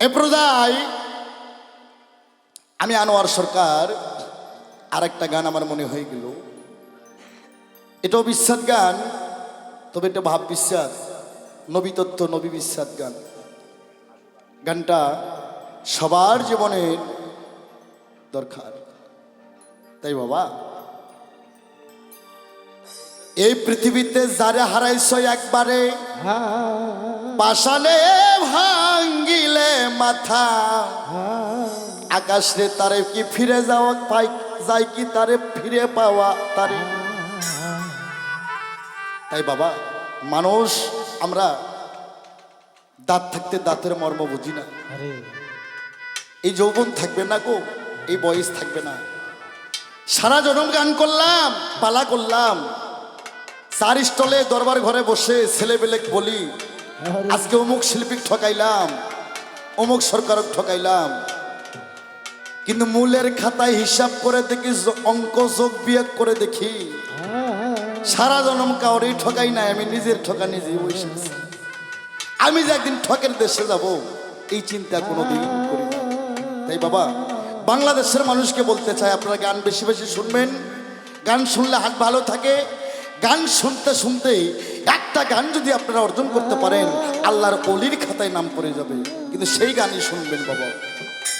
এ আমি আনোয়ার সরকার আর একটা গান আমার মনে হয়ে গেল। এটাও বিশ্বাস গান, তবে এটা ভাব বিশ্বাস নবী তত্ত্ব, নবী বিশ্বাস গান। গানটা সবার জীবনের দরকার। তাই বাবা, এই পৃথিবীতে যারে হারাইছ একবারে পাশানে ভাঙ্গিলে মাথা। আকাশ রে তারে কি ফিরে যাওয়া পাই যাই কি তারে ফিরে পাওয়া তারে। তাই বাবা মানুষ আমরা দাঁত থাকতে দাঁতের মর্ম বুঝি না। এই যৌবন থাকবে না গো এই বয়স থাকবে না। সারা জনম গান করলাম পালা করলাম চার স্টলে দরবার ঘরে বসে ছেলেবেলে বলি, আজকে অমুক শিল্পী ঠকাইলাম, অমুক সরকারক ঠকাইলাম। কিন্তু মূলের খাতায় হিসাব করে দেখি অঙ্ক যোগ বিয়োগ করে দেখি। সারা জনম কাউরেই ঠকাই নাই, আমি নিজের ঠকা নিজেই বসেছি আমি যে একদিন ঠকের দেশে যাব, এই চিন্তা কোনোদিন করি তাই বাবা, বাংলাদেশের মানুষকে বলতে চাই, আপনারা গান বেশি বেশি শুনবেন। গান শুনলে হাত ভালো থাকে গান শুনতে শুনতে একটা গান যদি আপনারা অর্জন করতে পারেন, আল্লাহর অলির খাতায় নাম পড়ে যাবে। কিন্তু সেই গানই শুনবেন বাবা।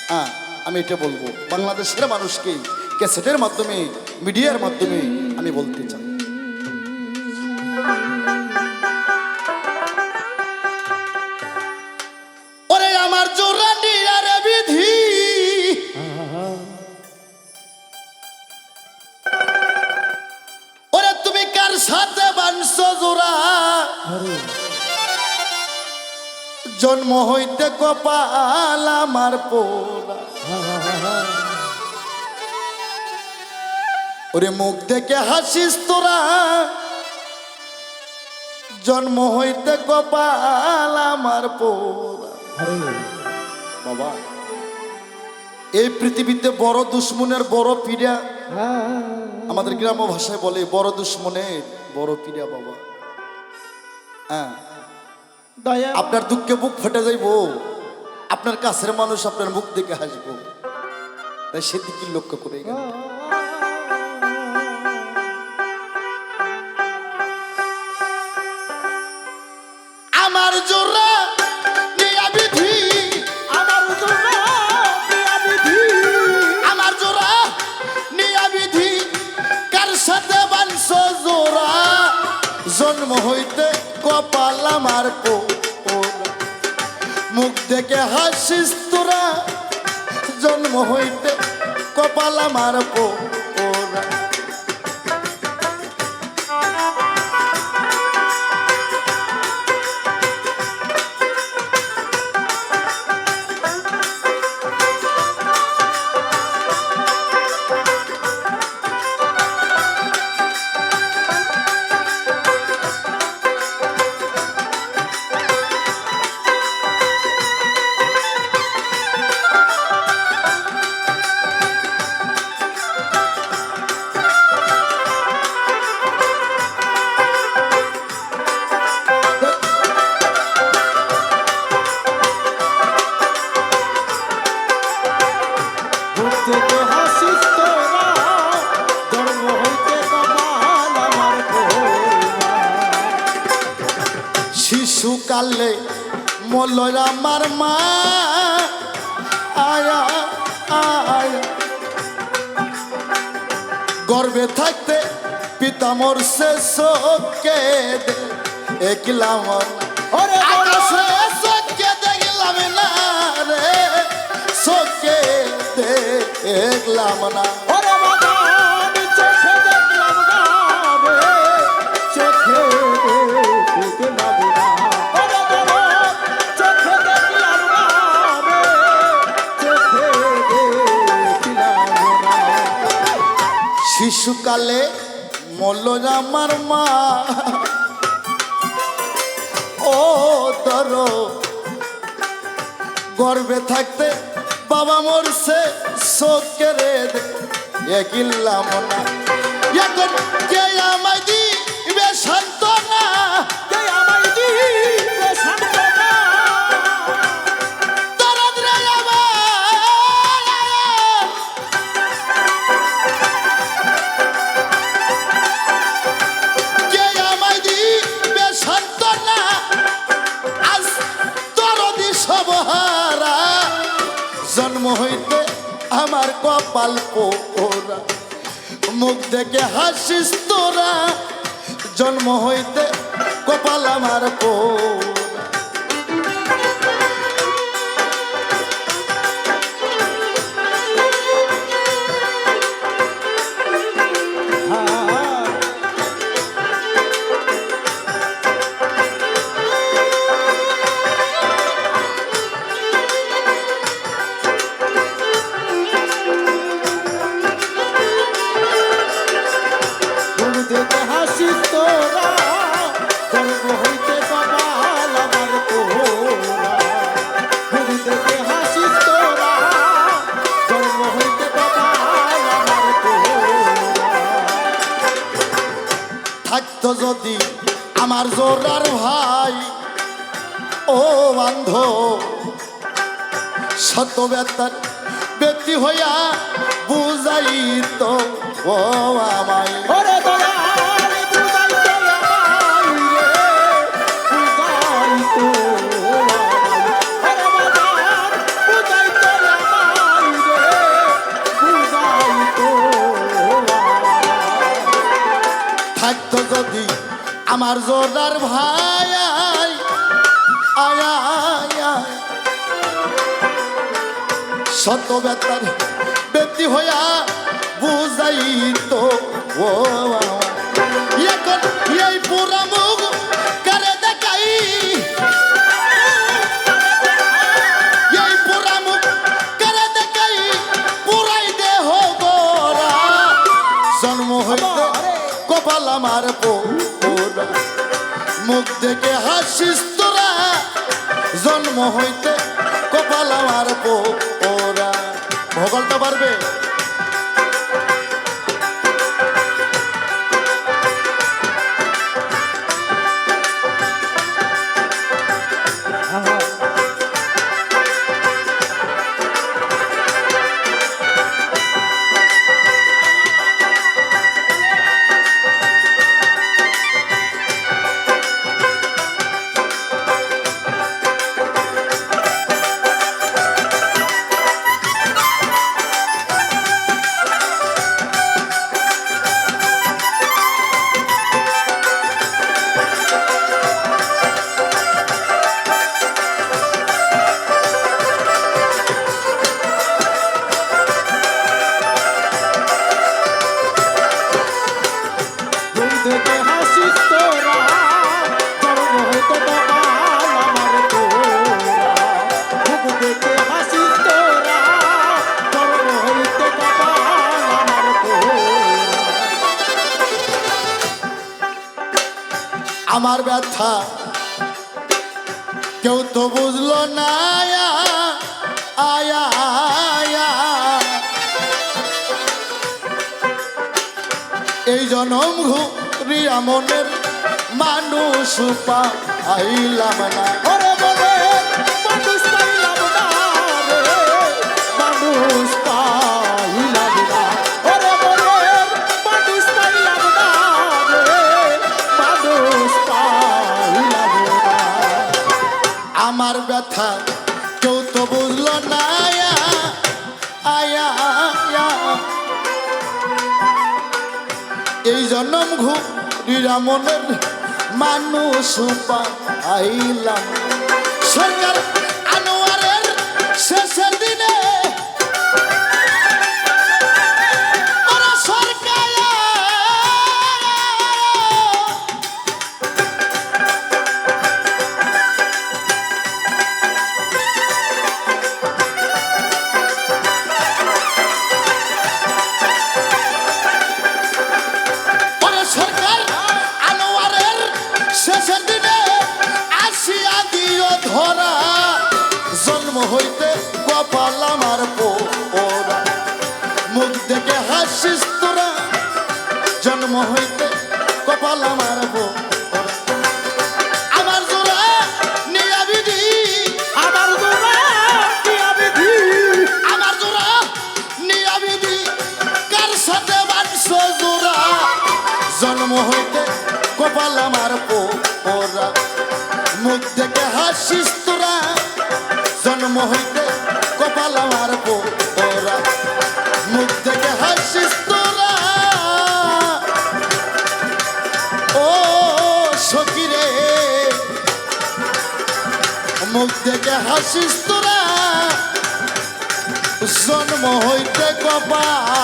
হ্যাঁ আমি এটা বলব। বাংলাদেশের মানুষকে ক্যাসেটের মাধ্যমে, মিডিয়ার মাধ্যমে আমি বলতে চাই। জন্ম হইতে কপাল আমার ওরে মুখ থেকে হাসিস তোরা। জন্ম হইতে কপাল আমার বাবা, এই পৃথিবীতে বড় দুশ্মনের বড় পীড়া। আমাদের গ্রাম্য ভাষায় বলে, বড় দুশ্মনের বড় পীড়া বাবা। হ্যাঁ। আপনার দুঃখে বুক ফেটে যাইব। আপনার কাছের মানুষ আপনার মুখ দেখে হাসবো। তাই সেদিকে লক্ষ্য করে আমার জোড়া? জন্ম হইতে কপাল আমার কোরা। হাসিস তোরা জন্ম হইতে কপাল আমার পোরা মলয় আমার মা। আয়া আয়া। গর্বে থাকতে পিতা মরছে শোকে একলাম শোকে দেখলাম না রে। শোকে দেখলাম না শিশুকালে মল্ল আমার মা। ও তর, গর্বে থাকতে বাবা মরছে শোকেরে একিল্লাম না এখন কে আমায় কপাল পোরা মুখ দেখে হাসিস তোরা। জন্ম হইতে কপাল আমার পোরা থাকতো যদি আমার জোরার ভাই, ও বান্ধ শত বেতার ব্যক্তি হইয়া বুঝাই তো ও আমায়। আমার জোরদার ভাই। শত বেতার ব্যক্তি হইয়া বুঝাই তো ও মুখ দেখে হাসিস তোরা। জন্ম হইতে কপাল আমার পোরা ভগলটা পারবে আমার ব্যথা কেউ তো বুঝলো না আয়া, আয়া। এই জনম ঘুরিয়া মনের মানুষ আইলাম না ব্যথা কেউ তো বুঝলো না আয়া, আয়া। এই জন্ম ঘুরিয়া মনের মানুষ আইলাম সরকার কপাল আমার পোরা আমার জোড়া নিয়া বিধি। আমার দোয়া দিয়া বিধি। আমার জোড়া নিয়া বিধি। কার সাথে বাঁধছ জোড়া? জন্ম হইতে কপাল আমার পোরা মুখ দেখে হাসিস তোরা। জন্ম হইতে কপাল আমার তোরা মুখ থেকে হাসিস তোরা। মুখ থেকে হাসিস তোরা? জন্ম হইতে কপাল আমার পো